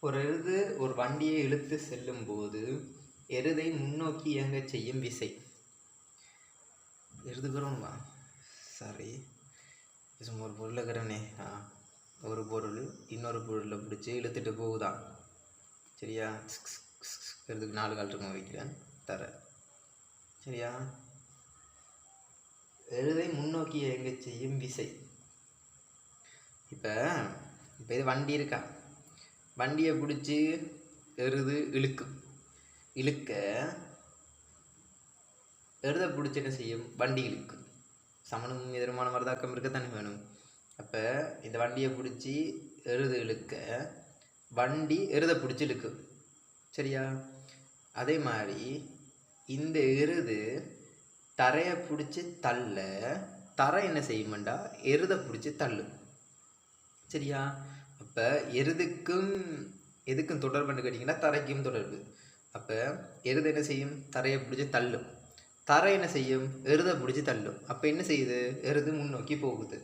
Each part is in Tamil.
ஒரு எருது ஒரு வண்டியை இழுத்து செல்லும்போது எருதை முன்னோக்கி இயங்க செய்யும் விசை. எருது சாரி சும்மா ஒரு பொருளை இருக்கிறனே ஆ ஒரு பொருள் இன்னொரு பொருளை பிடிச்சி இழுத்துட்டு போகுதான் சரியா? எருதுக்கு நாலு கால் இருக்கும் வைக்கிறேன். தர. சரியா? எழுதை முன்னோக்கி இயங்க செய்யும் விசை. இப்போ இப்போ இது வண்டி இருக்கா? வண்டியை பிடிச்சி எருது இழுக்கும் இழுக்க எருதை பிடிச்சி என்ன செய்யும்? வண்டி இழுக்கும் சமணம் எதிரமான இருக்க இருக்கத்தானே வேணும். அப்போ இந்த வண்டியை பிடிச்சி எருது இழுக்க வண்டி எருதை பிடிச்சி இழுக்கும் சரியா? அதே மாதிரி இந்த எருது தரையை பிடிச்சி தள்ள தரை என்ன செய்யுமெண்டா? எருதை பிடிச்சி தள்ளும். சரியா? அப்போ எருதுக்கும் எதுக்கும் தொடர்புன்னு கேட்டிங்கன்னா தரைக்கும் தொடர்பு. அப்போ எருது என்ன செய்யும்? தரையை பிடிச்சி தள்ளும். தரை என்ன செய்யும்? எருதை பிடிச்சி தள்ளும். அப்போ என்ன செய்யுது? எருது முன்னோக்கி போகுது.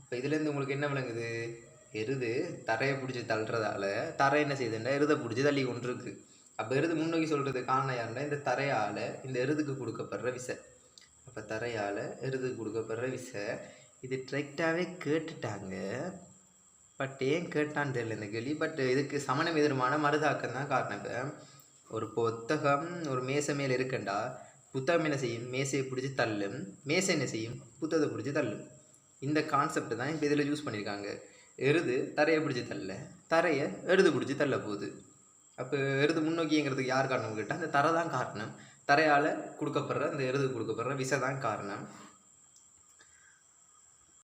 அப்போ இதுலேருந்து உங்களுக்கு என்ன விளங்குது? எருது தரையை பிடிச்சி தள்ளுறதால தரை என்ன செய்யுதுன்னா எருதை பிடிச்சி தள்ளி கொண்டிருக்கு. அப்போ எருது முன்னோக்கி சொல்கிறது காரணம் யாருன்னா இந்த தரையால் இந்த எருதுக்கு கொடுக்கப்படுற விசை. அப்போ தரையால் எருதுக்கு கொடுக்கப்படுற விசை இது டிரெக்டாகவே கேட்டுட்டாங்க. பட் ஏன் கேட்டான்னு தெரியல இந்த கேள்வி. பட் இதுக்கு சமணம் எதிரமான மருதாக்கம் தான் காரணம். இப்போ ஒரு புத்தகம் ஒரு மேசை மேலே இருக்கண்டா. புத்தகம் என்ன செய்யும்? மேசையை பிடிச்சி தள்ளும். மேசை என்ன செய்யும்? புத்தகத்தை பிடிச்சி தள்ளும். இந்த கான்செப்ட் தான் இப்போ இதில் யூஸ் பண்ணியிருக்காங்க எருது தரையை பிடிச்சி தள்ள. தரையை எருது பிடிச்சி தள்ள போகுது. அப்போ எருது முன்னோக்கிங்கிறதுக்கு யார் காரணம் கேட்டால் அந்த தரை தான் காரணம். தரையால் கொடுக்கப்படுற அந்த எருது கொடுக்கப்படுற விசை தான் காரணம்.